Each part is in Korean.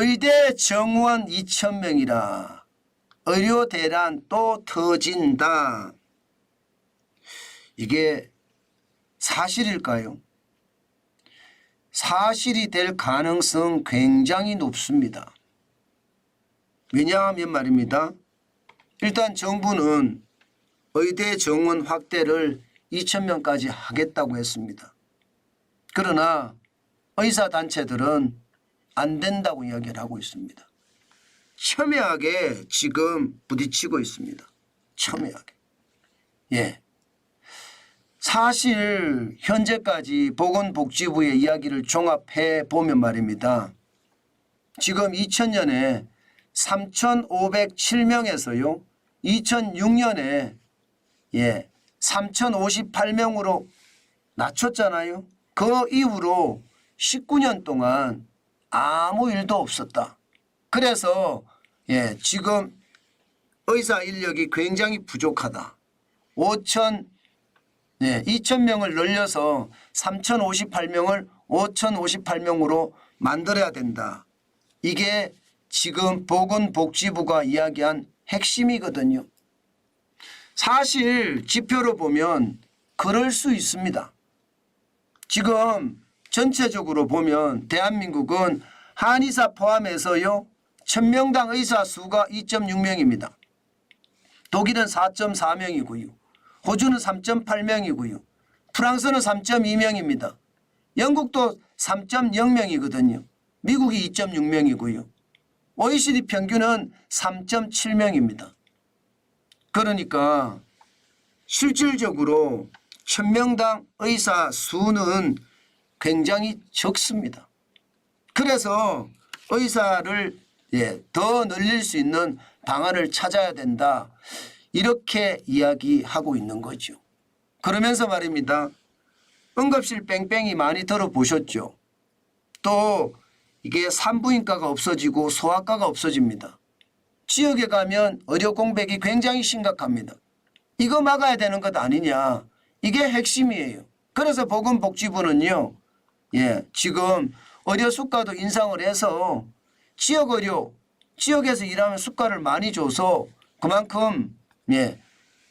의대 정원 2천 명이라 의료 대란 또 터진다. 이게 사실일까요? 사실이 될 가능성 굉장히 높습니다. 왜냐하면 말입니다. 일단 정부는 의대 정원 확대를 2천 명까지 하겠다고 했습니다. 그러나 의사 단체들은 안 된다고 이야기를 하고 있습니다. 첨예하게 지금 부딪히고 있습니다. 첨예하게. 예. 사실 현재까지 보건복지부의 이야기를 종합해 보면 말입니다. 지금 2000년에 3,507명에서요. 2006년에 예, 3,058명으로 낮췄잖아요. 그 이후로 19년 동안 아무 일도 없었다. 그래서 예, 지금 의사 인력이 굉장히 부족하다. 5천 예, 2천 명을 늘려서 3,058명을 5,058명으로 만들어야 된다. 이게 지금 보건복지부가 이야기한 핵심이거든요. 사실 지표로 보면 그럴 수 있습니다. 지금 전체적으로 보면 대한민국은 한의사 포함해서요. 천명당 의사 수가 2.6명입니다. 독일은 4.4명이고요. 호주는 3.8명이고요. 프랑스는 3.2명입니다. 영국도 3.0명이거든요. 미국이 2.6명이고요. OECD 평균은 3.7명입니다. 그러니까 실질적으로 천명당 의사 수는 굉장히 적습니다. 그래서 의사를 예, 더 늘릴 수 있는 방안을 찾아야 된다. 이렇게 이야기하고 있는 거죠. 그러면서 말입니다. 응급실 뺑뺑이 많이 들어보셨죠? 또 이게 산부인과가 없어지고 소아과가 없어집니다. 지역에 가면 의료 공백이 굉장히 심각합니다. 이거 막아야 되는 것 아니냐. 이게 핵심이에요. 그래서 보건복지부는요. 예, 지금 의료 수가도 인상을 해서 지역 의료, 지역에서 일하면 수가를 많이 줘서 그만큼 예,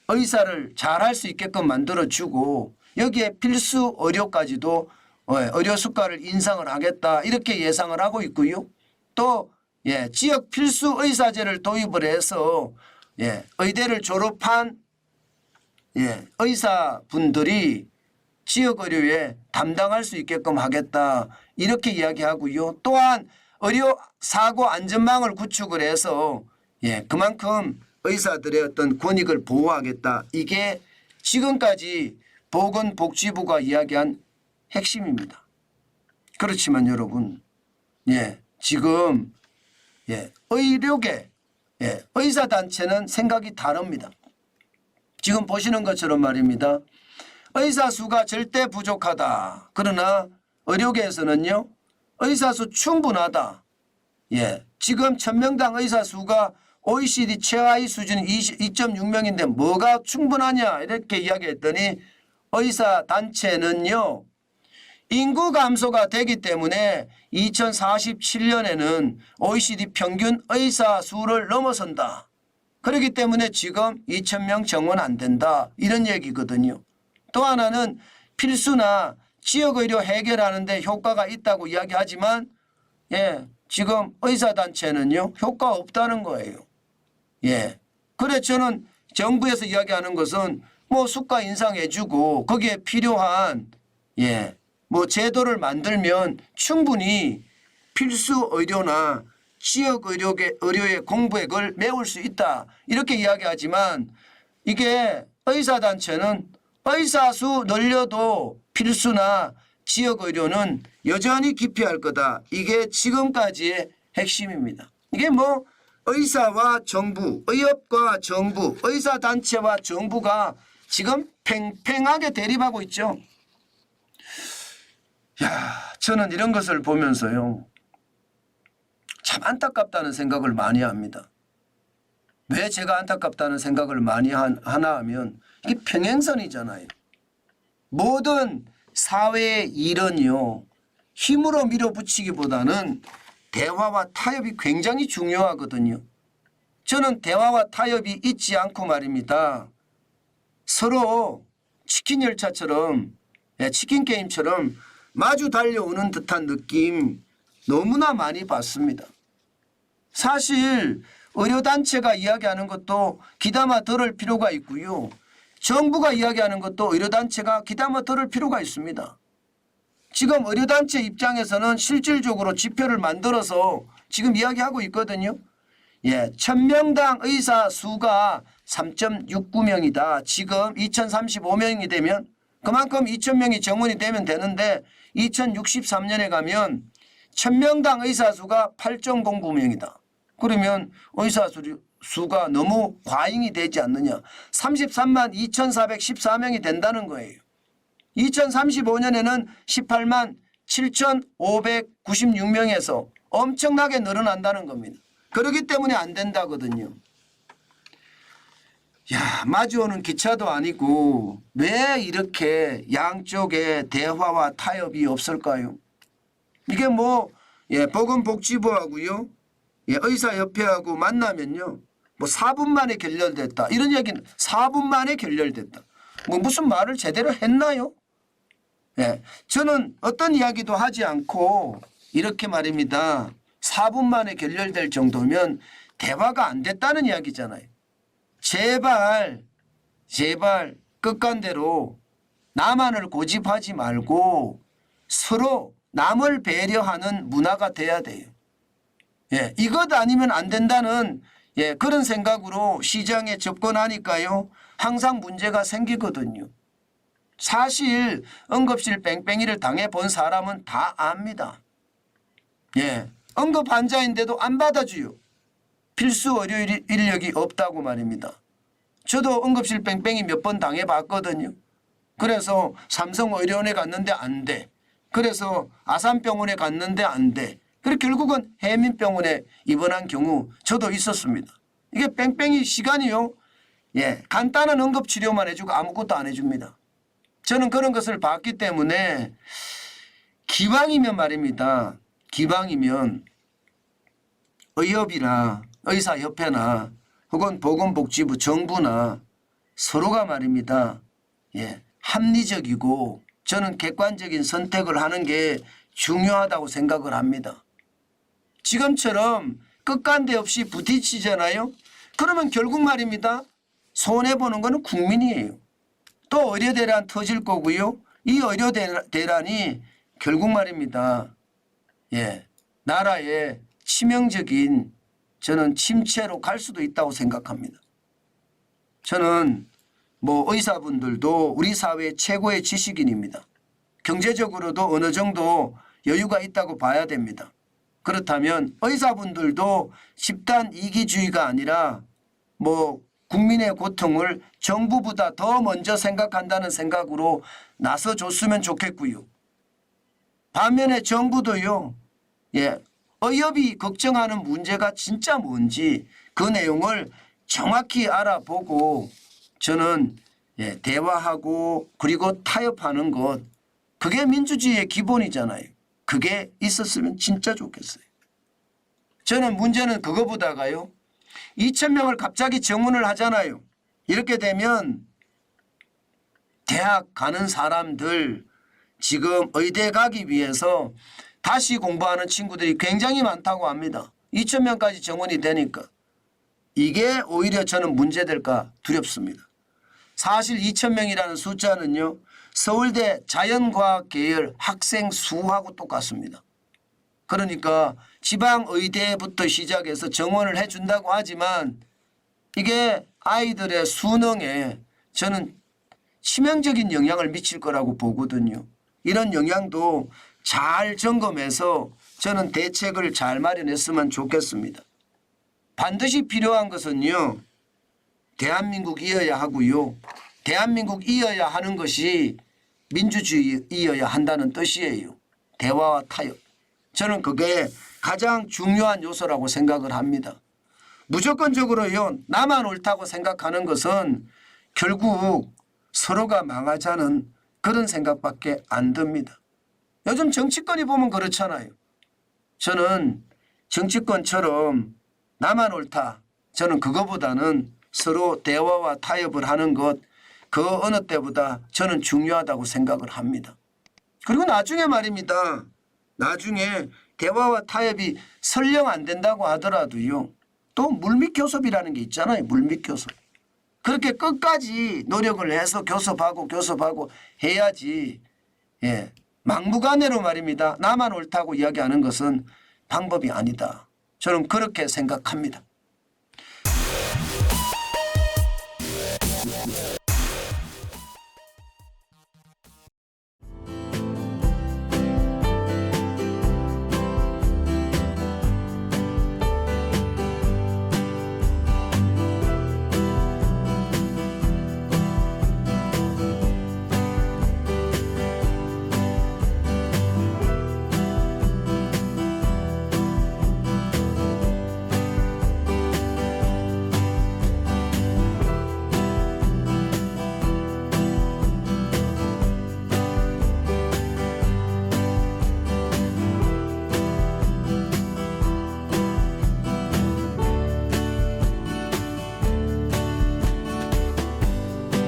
의사를 잘 할 수 있게끔 만들어주고 여기에 필수 의료까지도 어, 의료 수가를 인상을 하겠다 이렇게 예상을 하고 있고요. 또 예, 지역 필수 의사제를 도입을 해서 예, 의대를 졸업한 예, 의사분들이 지역 의료에 담당할 수 있게끔 하겠다 이렇게 이야기하고요. 또한 의료 사고 안전망을 구축을 해서 예, 그만큼 의사들의 어떤 권익을 보호하겠다. 이게 지금까지 보건복지부가 이야기한 핵심입니다. 그렇지만 여러분, 예, 지금 예, 의료계 예, 의사 단체는 생각이 다릅니다. 지금 보시는 것처럼 말입니다. 의사 수가 절대 부족하다. 그러나 의료계에서는요. 의사 수 충분하다. 예. 지금 천명당 의사 수가 OECD 최하위 수준 2.6명인데 뭐가 충분하냐 이렇게 이야기했더니 의사 단체는요. 인구 감소가 되기 때문에 2047년에는 OECD 평균 의사 수를 넘어선다. 그렇기 때문에 지금 2,000명 정원 안 된다. 이런 얘기거든요. 또 하나는 필수나 지역의료 해결하는데 효과가 있다고 이야기하지만 예, 지금 의사단체는요, 효과 없다는 거예요. 예. 그래 저는 정부에서 이야기하는 것은 뭐 수가 인상해주고 거기에 필요한 예, 뭐 제도를 만들면 충분히 필수 의료나 지역 의료계 의료의 공백을 메울 수 있다 이렇게 이야기하지만 이게 의사 단체는 의사 수 늘려도 필수나 지역 의료는 여전히 기피할 거다 이게 지금까지의 핵심입니다. 이게 뭐 의사와 정부, 의협과 정부, 의사 단체와 정부가 지금 팽팽하게 대립하고 있죠. 야, 저는 이런 것을 보면서요. 참 안타깝다는 생각을 많이 합니다. 왜 제가 안타깝다는 생각을 많이 한- 하나 하면 이게 평행선이잖아요. 모든 사회의 일은요. 힘으로 밀어붙이기보다는 대화와 타협이 굉장히 중요하거든요. 저는 대화와 타협이 있지 않고 말입니다. 서로 치킨 열차처럼 예, 치킨 게임처럼 마주 달려오는 듯한 느낌 너무나 많이 봤습니다. 사실 의료단체가 이야기하는 것도 귀담아 들을 필요가 있고요. 정부가 이야기하는 것도 의료단체가 귀담아 들을 필요가 있습니다. 지금 의료단체 입장에서는 실질적으로 지표를 만들어서 지금 이야기하고 있거든요. 예, 천명당 의사 수가 3.69명이다. 지금 2035명이 되면 그만큼 2,000명이 정원이 되면 되는데 2063년에 가면 천명당 의사 수가 8.09명이다. 그러면 의사 수- 수가 너무 과잉이 되지 않느냐. 33만 2,414명이 된다는 거예요. 2035년에는 18만 7,596명에서 엄청나게 늘어난다는 겁니다. 그렇기 때문에 안 된다거든요. 야, 마주오는 기차도 아니고 왜 이렇게 양쪽에 대화와 타협이 없을까요? 이게 뭐 예, 보건복지부하고요. 예, 의사협회하고 만나면요. 뭐 4분 만에 결렬됐다. 이런 얘기는 4분 만에 결렬됐다. 뭐 무슨 말을 제대로 했나요? 예, 저는 어떤 이야기도 하지 않고 이렇게 말입니다. 4분 만에 결렬될 정도면 대화가 안 됐다는 이야기잖아요. 제발, 제발 끝간대로 나만을 고집하지 말고 서로 남을 배려하는 문화가 돼야 돼요. 예, 이것 아니면 안 된다는 예, 그런 생각으로 시장에 접근하니까요. 항상 문제가 생기거든요. 사실 응급실 뺑뺑이를 당해 본 사람은 다 압니다. 예. 응급 환자인데도 안 받아줘요. 필수 의료 인- 인력이 없다고 말입니다. 저도 응급실 뺑뺑이 몇 번 당해 봤거든요. 그래서 삼성의료원에 갔는데 안 돼. 그래서 아산병원에 갔는데 안 돼. 그리고 결국은 해민병원에 입원한 경우 저도 있었습니다. 이게 뺑뺑이 시간이요. 예, 간단한 응급치료만 해주고 아무것도 안 해줍니다. 저는 그런 것을 봤기 때문에 기왕이면 말입니다. 기왕이면 의협이나 의사협회나 혹은 보건복지부 정부나 서로가 말입니다. 예, 합리적이고 저는 객관적인 선택을 하는 게 중요하다고 생각을 합니다. 지금처럼 끝간데 없이 부딪히잖아요. 그러면 결국 말입니다. 손해보는 거는 국민이에요. 또 의료대란 터질 거고요. 이 의료대란이 결국 말입니다. 예, 나라의 치명적인 저는 침체로 갈 수도 있다고 생각합니다. 저는 뭐 의사분들도 우리 사회 최고의 지식인입니다. 경제적으로도 어느 정도 여유가 있다고 봐야 됩니다. 그렇다면 의사분들도 집단 이기주의가 아니라 뭐 국민의 고통을 정부보다 더 먼저 생각한다는 생각으로 나서 줬으면 좋겠고요. 반면에 정부도요. 예. 의협이 걱정하는 문제가 진짜 뭔지 그 내용을 정확히 알아보고 저는 예, 대화하고 그리고 타협하는 것 그게 민주주의의 기본이잖아요. 그게 있었으면 진짜 좋겠어요. 저는 문제는 그거보다가요. 2천 명을 갑자기 정문을 하잖아요. 이렇게 되면 대학 가는 사람들 지금 의대 가기 위해서 다시 공부하는 친구들이 굉장히 많다고 합니다. 2천 명까지 정원이 되니까 이게 오히려 저는 문제될까 두렵습니다. 사실 2천 명이라는 숫자는요. 서울대 자연과학 계열 학생 수하고 똑같습니다. 그러니까 지방 의대부터 시작해서 정원을 해준다고 하지만 이게 아이들의 수능에 저는 치명적인 영향을 미칠 거라고 보거든요. 이런 영향도 잘 점검해서 저는 대책을 잘 마련했으면 좋겠습니다. 반드시 필요한 것은요. 대한민국이어야 하고요. 대한민국이어야 하는 것이 민주주의이어야 한다는 뜻이에요. 대화와 타협. 저는 그게 가장 중요한 요소라고 생각을 합니다. 무조건적으로요. 나만 옳다고 생각하는 것은 결국 서로가 망하자는 그런 생각밖에 안 듭니다. 요즘 정치권이 보면 그렇잖아요. 저는 정치권처럼 나만 옳다. 저는 그거보다는 서로 대화와 타협을 하는 것 그 어느 때보다 저는 중요하다고 생각을 합니다. 그리고 나중에 말입니다. 나중에 대화와 타협이 설령 안 된다고 하더라도요. 또 물밑 교섭이라는 게 있잖아요. 물밑 교섭. 그렇게 끝까지 노력을 해서 교섭하고 교섭하고 해야지. 예. 막무가내로 말입니다. 나만 옳다고 이야기하는 것은 방법이 아니다. 저는 그렇게 생각합니다.